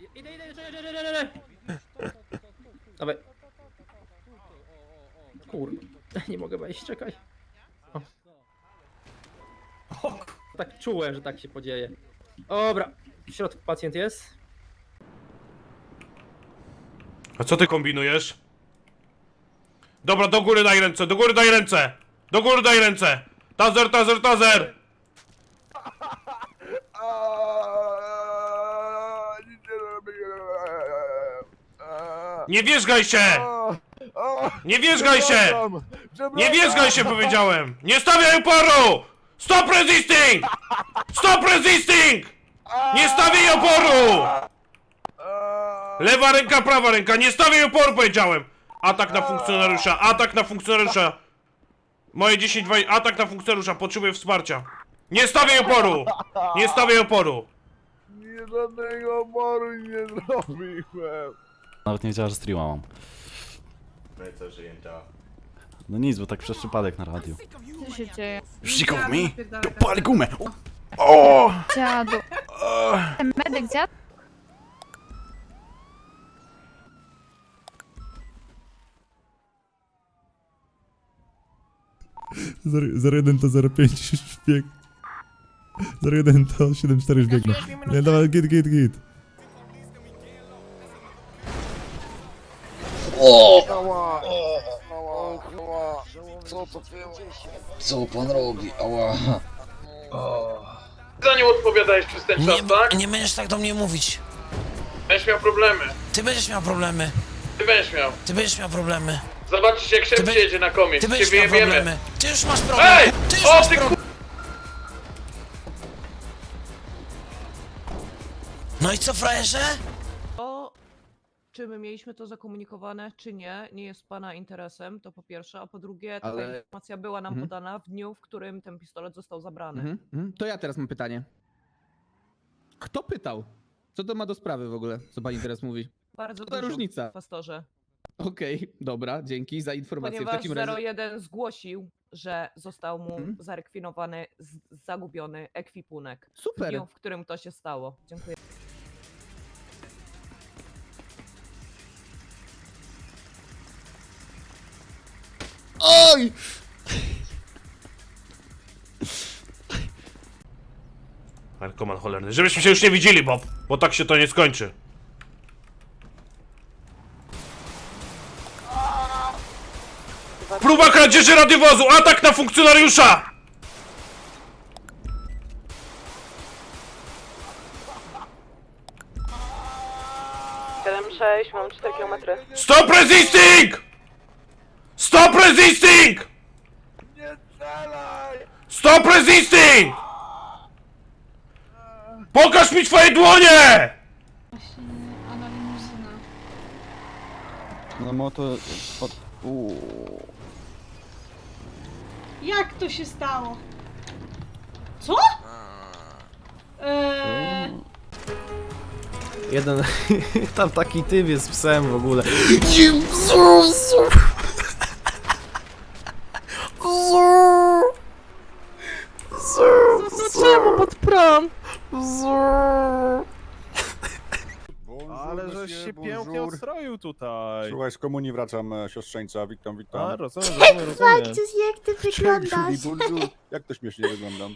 Idę, idę, idę, idę, idę, idę. Dawaj. Kurde, nie mogę wejść, czekaj. O. Tak czułem, że tak się podzieje. Dobra, w środku pacjent jest. A co ty kombinujesz? Dobra, do góry daj ręce, do góry daj ręce! Do góry daj ręce! Tazer, tazer, tazer! Nie wierzgaj się! Nie wierzgaj się! Nie wierzgaj się, powiedziałem! Nie stawiaj oporu! Stop resisting! Stop resisting! Nie stawiaj oporu! Lewa ręka, prawa ręka, nie stawiaj oporu, powiedziałem! Atak na funkcjonariusza, atak na funkcjonariusza! Moje 10 2 atak na funkcjonariusza, potrzebuję wsparcia. Nie stawiaj oporu! Nie stawiaj oporu! Nie żadnego oporu nie zrobiłem. Nawet nie wiedziała, że streama mam. No nic, bo tak przez przypadek na radiu. Co się dzieje? Sikow mi! Pali gumę! O! Dziadu. Ten medek dziad? Zero- 01 to 05 szpieg. 01 to 74 szbiegną. Nie, dawaj, git, git, git. Ała! Ała! Ała! Co to było? Co pan robi? Ała. Za nią odpowiadałeś przez ten czas, tak? Nie, nie będziesz tak do mnie mówić. Będziesz miał problemy. Ty będziesz miał problemy. Ty będziesz miał. Ty będziesz miał problemy. Zobaczysz jak be- przyjedzie na komię. Ty Cię będziesz miał problemy. Ty już masz problem. Ej! Ty już O, masz ty problem. No i co, frajerze? Czy my mieliśmy to zakomunikowane, czy nie, nie jest pana interesem, to po pierwsze, a po drugie, taka Ale- informacja była nam Mhm. podana w dniu, w którym ten pistolet został zabrany. Mhm, mhm. To ja teraz mam pytanie. Kto pytał? Co to ma do sprawy w ogóle, co pani teraz mówi? Bardzo Co za dużo, różnica? pastorze. Okej, dobra, dzięki za informację. w Ponieważ takim razie... 01 zgłosił, że został mu Mhm. zarekwinowany, z- zagubiony ekwipunek. W Super. dniu, w którym to się stało. Dziękuję. Oj! Narkoman cholerny. Żebyśmy się już nie widzieli, Bob, bo tak się to nie skończy. Próba kradzieży radiowozu! Atak na funkcjonariusza! Siedem sześć, mam 4 km. Stop resisting! Stop resisting! Nie strzelaj! Stop resisting! Pokaż mi twoje dłonie! No moto... Od... Uuu. Jak to się stało? Co? Eee, Jeden... Tam taki typ jest z psem w ogóle. Czemu pod prom? Ale żeś się pięknie odstroił tutaj. Słuchaj, z komunii wracam, e, siostrzeńca, witam, witam. rozumiem, rozumiem, rozumiem. jak ty Cześć, bonjour. Jak to śmiesznie wyglądam?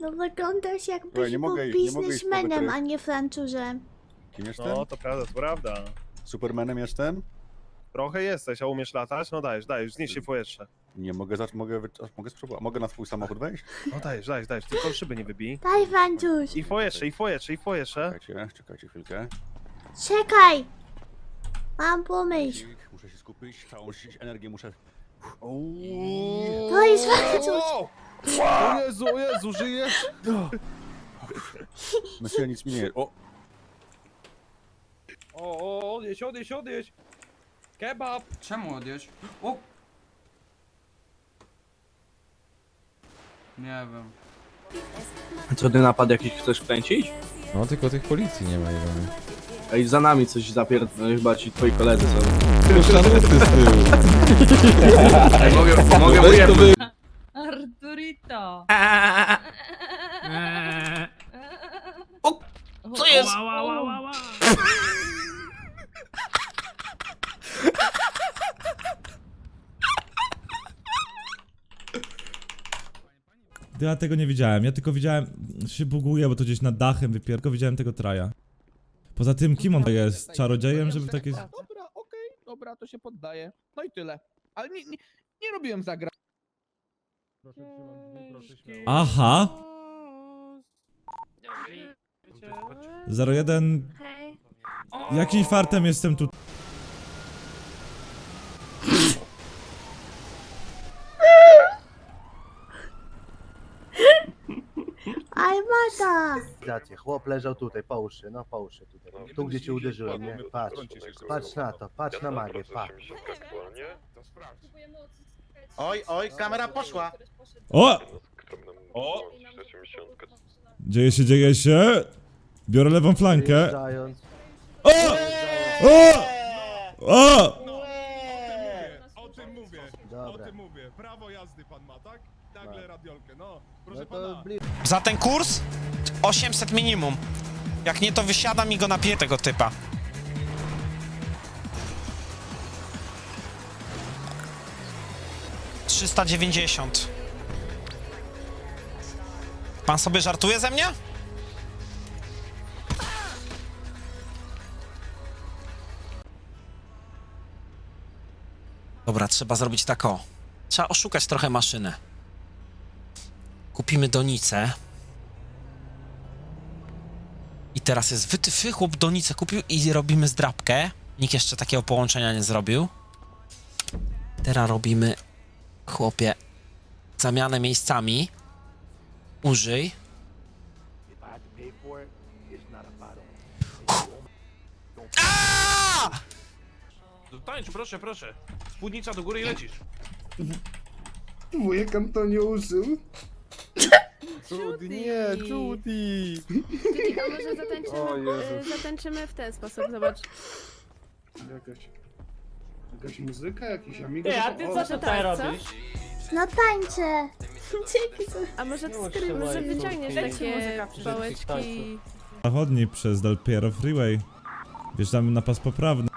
No wyglądasz jakbyś Słuchaj, nie mogę- był nie mogę iść po biznesmenem, a nie Francuzem. Kim jestem? No, to prawda, to prawda. Supermanem jestem? Trochę jesteś, a umiesz latać? No dajesz, dajesz, znieś się w powietrze. Nie mogę, zac- mogę, wy- mogę spróbować. Mogę na twój samochód wejść? No dajesz, dajesz, dajesz, tylko szyby nie wybij. Daj Francuz! I w powietrze, i w powietrze, i w powietrze. Czekajcie, czekajcie chwilkę. Czekaj! Mam pomysł. Muszę się skupić, całą energię muszę... To jest! O Jezu, o Jezu, żyjesz? Myślę, nic mi nie... O! O, o, odjedź, odjedź, odjedź. Kebab. Czemu odjąć? O! Nie wiem. Co ty napad jakiś chcesz kręcić? No tylko tych policji nie ma, Iwany. Ej, za nami coś zapierdolę, chyba ci twoi koledzy są. mogę, mogę ujebać. Arturito! Co jest? Ja tego nie widziałem, ja tylko widziałem, się buguje, bo to gdzieś nad dachem wypier... tylko widziałem tego traja. Poza tym, kim on jest? Czarodziejem, żeby takie... Dobra, okej, dobra, to się poddaję. No i tyle. Ale nie, nie, nie robiłem zagra. Aha! 01... Hej. Jakim fartem jestem tu? Aj, Mata! Dacie, chłop leżał tutaj, połóż się, no połóż się tutaj. Tu gdzie cię uderzyłem, nie? Patrz, patrz na to, patrz na magię, patrz. Oj, oj, kamera poszła. O! Dzieje się, dzieje się. Biorę lewą flankę. Wyjeżdżając, O! O! O! O tym mówię, dobra. mówię. Prawo jazdy pan ma, tak? Nagle Tak. radiolkę, no. No. Za ten kurs 800 minimum. Jak nie, to wysiadam i go napiję tego typa. Trzysta dziewięćdziesiąt. Pan sobie żartuje ze mnie? Dobra, trzeba zrobić tak o. Trzeba oszukać trochę maszynę. Kupimy donicę. I teraz jest wytyfy, chłop donicę kupił i robimy zdrabkę. Nikt jeszcze takiego połączenia nie zrobił. Teraz robimy, chłopie, zamianę miejscami. Użyj. Tańcz, proszę, proszę. Spódnica do góry i lecisz. Wujek Antonio użył. Judy, nie, Judy! A może zatańczymy, y, zatańczymy w ten sposób, zobacz. Jakaś... Jakaś muzyka, jakiś amigo. Ty, a ty co tutaj tak, co? robisz? No tańczę! Dzięki za... A może Nie masz skry, może wyciągniesz Leci takie muzyka przy pałeczki tańcu. Zachodni przez Del Piero Freeway. Wjeżdżamy na pas poprawny.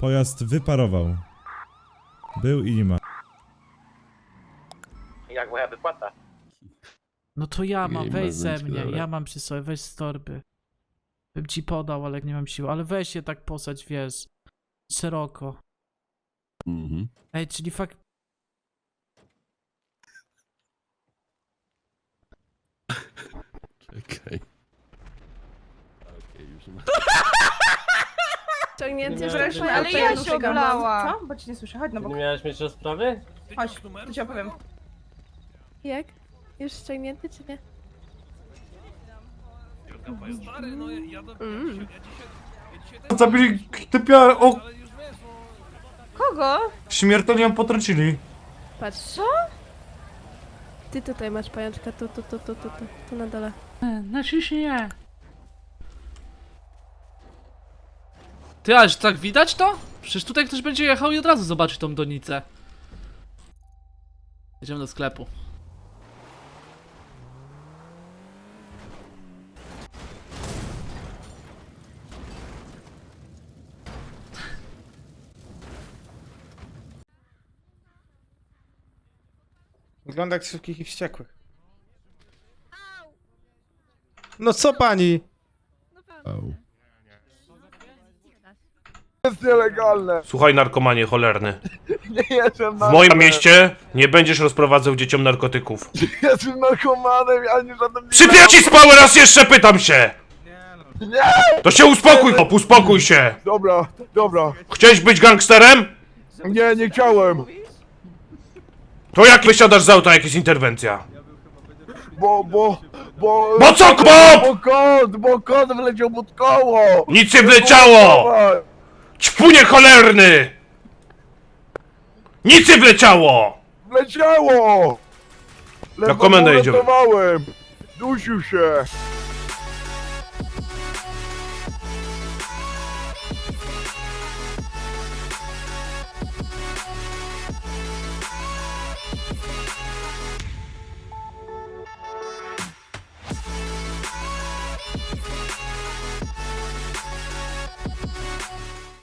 Pojazd wyparował. Był i nie ma. Wypłata? No to ja mam, Nie weź ze mnie, dobra. ja mam przy sobie, weź z torby. Bym ci podał, ale nie mam siły, ale weź się tak posać, wiesz, szeroko. Mhm. Ej, czyli fakt... Czekaj. Okej, już ma. Ciągnięty, Nie że miałem- twoja Ale ja się mam. oblała. Co? Bo ci nie słyszę, chodź Nie miałeś mieć rozprawy? Chodź, to ci opowiem. Jak? Już ściągnięty czy nie? Mm. Zabili typia, o, Kogo? śmiertelnie ją potrącili. Patrz. Co? Ty tutaj masz pajączka, tu, tu, tu, tu, tu, tu, tu na dole. Na nie. Ty, aż tak widać to? Przecież tutaj ktoś będzie jechał i od razu zobaczy tą donicę. Jedziemy do sklepu. Wygląda jak szybkich i wściekłych. No co pani? Au. jest nielegalne. Słuchaj, narkomanie cholerny. Nie jestem W moim mieście nie będziesz rozprowadzał dzieciom narkotyków. Jestem narkomanem, ja nie żaden... Przypiąć ci spałę raz jeszcze pytam się! Nie! To się uspokój, chłop, uspokój się! Dobra, dobra. Chciałeś być gangsterem? Nie, nie chciałem. To jak wysiadasz z auta, jak jest interwencja? Bo, bo, bo... Bo co, Bob? Bo kot, bo kot wleciał pod koło. Nic nie wleciało! Ćpunie cholerny! Nic nie wleciało! Wleciało! Na komendę. Uratowałem. Dusił się.